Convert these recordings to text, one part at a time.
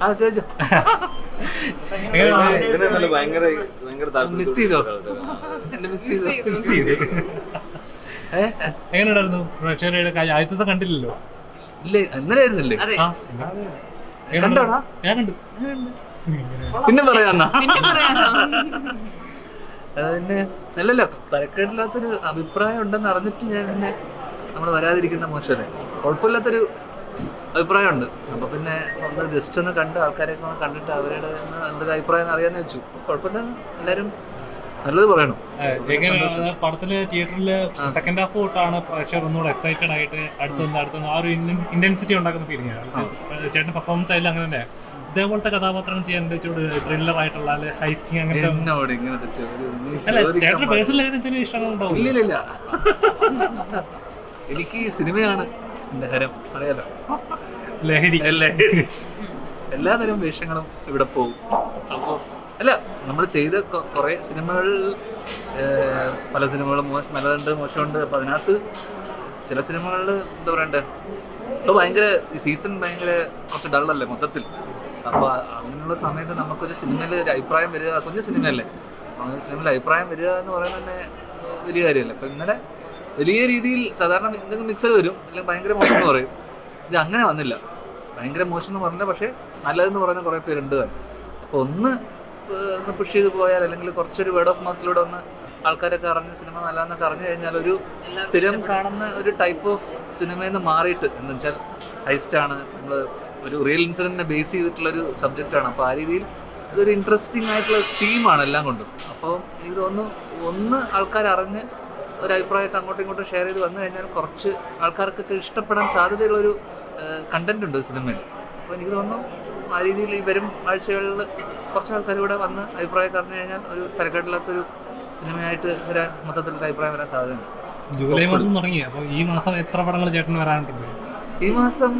ചോദിച്ചോ മിസ് ചെയ്തോ? എന്നെ മിസ് ചെയ്തോ? എങ്ങനെയുണ്ടായിരുന്നു? പ്രേക്ഷകരുടെ ആദ്യത്തെ ദിവസം കണ്ടില്ലല്ലോ? ഇല്ല ഇന്നലെ ആയിരുന്നില്ലേ? കണ്ടോടാ? ഞാൻ കണ്ടു. പിന്നെ പറയാന്നാ പിന്നെ പറയാനോ പിന്നെ അല്ലല്ലോ തരക്കേടില്ലാത്തൊരു അഭിപ്രായം ഉണ്ടെന്ന് അറിഞ്ഞിട്ട് ഞാൻ പിന്നെ നമ്മൾ വരാതിരിക്കുന്ന മോശമല്ലേ? കുഴപ്പമില്ലാത്തൊരു അഭിപ്രായമുണ്ട്. അപ്പോൾ പിന്നെ ഒന്ന് ജസ്റ്റ് ഒന്ന് കണ്ട് ആൾക്കാരെയൊക്കെ ഒന്ന് കണ്ടിട്ട് അവരുടെ എന്താ എന്തൊക്കെ അഭിപ്രായം അറിയാന്ന് വെച്ചു. കുഴപ്പമില്ല. എല്ലാവരും നല്ലത് പറയണം. പടത്തിൽ തിയേറ്ററിൽ സെക്കൻഡ് ഹാഫ് തൊട്ടാണ് പ്രേക്ഷകർ ഒന്നുകൂടെ എക്സൈറ്റഡ് ആയിട്ട് അടുത്തൊന്ന് അടുത്തൊന്ന് ആ ഒരു ഇന്റൻസിറ്റി ഉണ്ടാക്കുന്ന ഫീലിംഗ് ആണ്. ചേട്ടൻ പെർഫോമൻസ് ആയാലും അങ്ങനെ തന്നെ. ഇതേപോലത്തെ കഥാപാത്രങ്ങൾ ചെയ്യാൻ ത്രില്ലർ ആയിട്ടുള്ള ഹൈസ്റ്റിങ് അങ്ങനത്തെ പേഴ്സണൽ എന്തെങ്കിലും ഇഷ്ടങ്ങളുണ്ടാവും ഇല്ല എനിക്ക് സിനിമയാണ് എന്റെ അറിയാലോ. ലഹരി. എല്ലാ തരം വേഷങ്ങളും ഇവിടെ പോകും. അപ്പോൾ അല്ല നമ്മൾ ചെയ്ത കുറെ സിനിമകളിൽ പല സിനിമകളും മോശം നല്ലതുണ്ട് മോശമുണ്ട്. അപ്പൊ അതിനകത്ത് ചില സിനിമകളിൽ എന്താ പറയണ്ടേ? ഇപ്പോൾ ഭയങ്കര സീസൺ ഭയങ്കര കുറച്ച് ഡള്ളല്ലേ മൊത്തത്തിൽ? അപ്പോൾ അങ്ങനെയുള്ള സമയത്ത് നമുക്കൊരു സിനിമയിൽ ഒരു അഭിപ്രായം വരിക കുഞ്ഞു സിനിമയല്ലേ? അങ്ങനെ സിനിമയിൽ അഭിപ്രായം വരിക എന്ന് പറയുന്നത് തന്നെ വലിയ കാര്യമല്ലേ? അപ്പോൾ ഇന്നലെ വലിയ രീതിയിൽ സാധാരണ എന്തെങ്കിലും മിക്സർ വരും. അല്ലെങ്കിൽ ഭയങ്കര മോശം എന്ന് പറയും. ഇത് അങ്ങനെ വന്നില്ല. ഭയങ്കര മോശം എന്ന് പറഞ്ഞില്ല പക്ഷേ നല്ലതെന്ന് പറയുന്ന കുറേ പേരുണ്ട് അപ്പോൾ ഒന്ന് ഒന്ന് പുഷ് ചെയ്ത് പോയാൽ അല്ലെങ്കിൽ കുറച്ചൊരു വേർഡ് ഓഫ് മൗത്തിലൂടെ ഒന്ന് ആൾക്കാരൊക്കെ അറിഞ്ഞ് സിനിമ നല്ലതെന്നൊക്കെ അറിഞ്ഞു കഴിഞ്ഞാൽ ഒരു സ്ഥിരം കാണുന്ന ഒരു ടൈപ്പ് ഓഫ് സിനിമയിൽ മാറിയിട്ട് എന്ന് വെച്ചാൽ ഹൈസ്റ്റാണ് നമ്മൾ ഒരു റിയൽ ഇൻസിഡന്റിനെ ബേസ് ചെയ്തിട്ടുള്ള ഒരു സബ്ജക്റ്റാണ് അപ്പോൾ ആ രീതിയിൽ ഇതൊരു ഇൻട്രസ്റ്റിംഗ് ആയിട്ടുള്ള തീമാണ് എല്ലാം കൊണ്ടും. അപ്പോൾ ഇത് ഒന്ന് ഒന്ന് ആൾക്കാർ അറിഞ്ഞ് ഒരു അഭിപ്രായമൊക്കെ അങ്ങോട്ടും ഇങ്ങോട്ടും ഷെയർ ചെയ്ത് വന്നു കഴിഞ്ഞാൽ കുറച്ച് ആൾക്കാർക്കൊക്കെ ഇഷ്ടപ്പെടാൻ സാധ്യതയുള്ളൊരു കണ്ടന്റ് ഉണ്ട് സിനിമയിൽ അപ്പോൾ എനിക്ക് തോന്നുന്നു ആ രീതിയിൽ ഈ വരും ആഴ്ചകളിൽ കുറച്ച് ആൾക്കാർ ഇവിടെ വന്ന് അഭിപ്രായം പറഞ്ഞു കഴിഞ്ഞാൽ ഒരു തിരക്കേടില്ലാത്തൊരു സിനിമയായിട്ട് വരാൻ മൊത്തത്തിലുള്ള അഭിപ്രായം വരാൻ സാധ്യതയുണ്ട്. ജൂലൈ മാസം തുടങ്ങി. അപ്പോൾ ഈ മാസം എത്ര പടങ്ങൾ ചേട്ടന് വരാനുണ്ട്? ഈ മാസം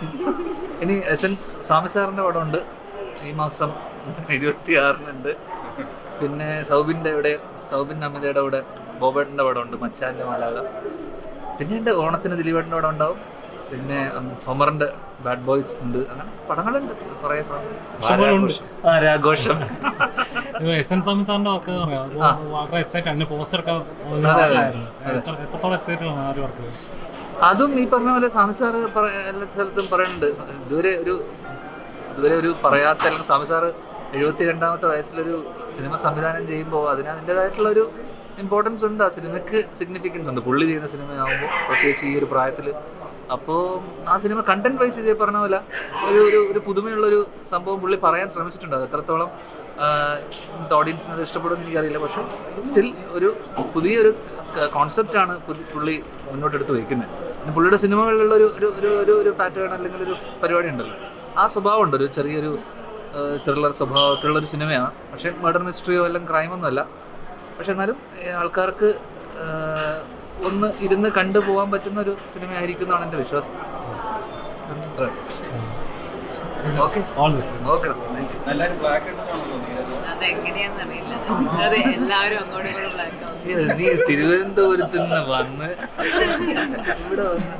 ഇനി എസൻസ് സ്വാമി സാറിന്റെ പടമുണ്ട്. ഈ മാസം ഇരുപത്തി ആറിനുണ്ട് പിന്നെ സൗബിന്റെ ഇവിടെ സൗബിൻ അമിതയുടെ കൂടെ ബോബേട്ടന്റെ ഉണ്ട് മച്ചാന്റെ മാലാക പിന്നെ എന്റെ ഓണത്തിന് ദിലീപേട്ടന്റെ പടം ഉണ്ടാവും. പിന്നെ ഹോമറിന്റെ ബാഡ് ബോയ്സ് ഉണ്ട്. അങ്ങനെ പടങ്ങളുണ്ട് കുറേ എസ് എൻ സ്വാമി സാറിന്റെ വർക്ക് പറയാം. അപ്പൊ വളരെ എക്സൈറ്റ് ആണ്. പോസ്റ്റർ ഒക്കെ അതെ, അതെ. എത്ര- എത്രത്തോളം എക്സൈറ്റഡ് ആണ് ആ വർക്ക് അതും ഈ പറഞ്ഞ പോലെ സ്വാമി സാറ് എല്ലാ സ്ഥലത്തും പറയുന്നുണ്ട്. ഇതുവരെ ഒരു ഇതുവരെ ഒരു പറയാത്ത അല്ലെങ്കിൽ സ്വാമി സാറ് എഴുപത്തി രണ്ടാമത്തെ വയസ്സിലൊരു സിനിമ സംവിധാനം ചെയ്യുമ്പോൾ അതിന് അതിന്റെതായിട്ടുള്ളൊരു ഇമ്പോർട്ടൻസ് ഉണ്ട്. ആ സിനിമയ്ക്ക് സിഗ്നിഫിക്കൻസ് ഉണ്ട്. പുള്ളി ചെയ്യുന്ന സിനിമയാകുമ്പോൾ പ്രത്യേകിച്ച് ഈ ഒരു പ്രായത്തിൽ. അപ്പോൾ ആ സിനിമ കണ്ടന്റ് വൈസ് ഇതേ പറഞ്ഞ പോലെ ഒരു ഒരു ഒരു പുതുമയുള്ളൊരു സംഭവം പുള്ളി പറയാൻ ശ്രമിച്ചിട്ടുണ്ട്. അത് എത്രത്തോളം ഓഡിയൻസിന് അത് ഇഷ്ടപ്പെടുമെന്ന് എനിക്കറിയില്ല. പക്ഷേ സ്റ്റിൽ ഒരു പുതിയൊരു കോൺസെപ്റ്റാണ് പുള്ളി മുന്നോട്ടെടുത്ത് വയ്ക്കുന്നത്. പിന്നെ പുള്ളിയുടെ സിനിമകളിലുള്ള ഒരു ഒരു ഒരു പാറ്റേൺ അല്ലെങ്കിൽ ഒരു പരിപാടി ഉണ്ടല്ലോ. ആ സ്വഭാവമുണ്ട് ഒരു ചെറിയൊരു ത്രില്ലർ സ്വഭാവത്തിലുള്ള ഒരു സിനിമയാണ്. പക്ഷേ മർഡർ മിസ്റ്ററിയോ എല്ലാം ക്രൈമൊന്നും അല്ല. പക്ഷെ എന്നാലും ആൾക്കാർക്ക് ഒന്ന് ഇരുന്ന് കണ്ടു പോകാൻ പറ്റുന്ന ഒരു സിനിമയായിരിക്കും എന്നാണ് എന്റെ വിശ്വാസം നീ തിരുവനന്തപുരത്ത് നിന്ന് വന്ന്. ഇവിടെ വന്ന്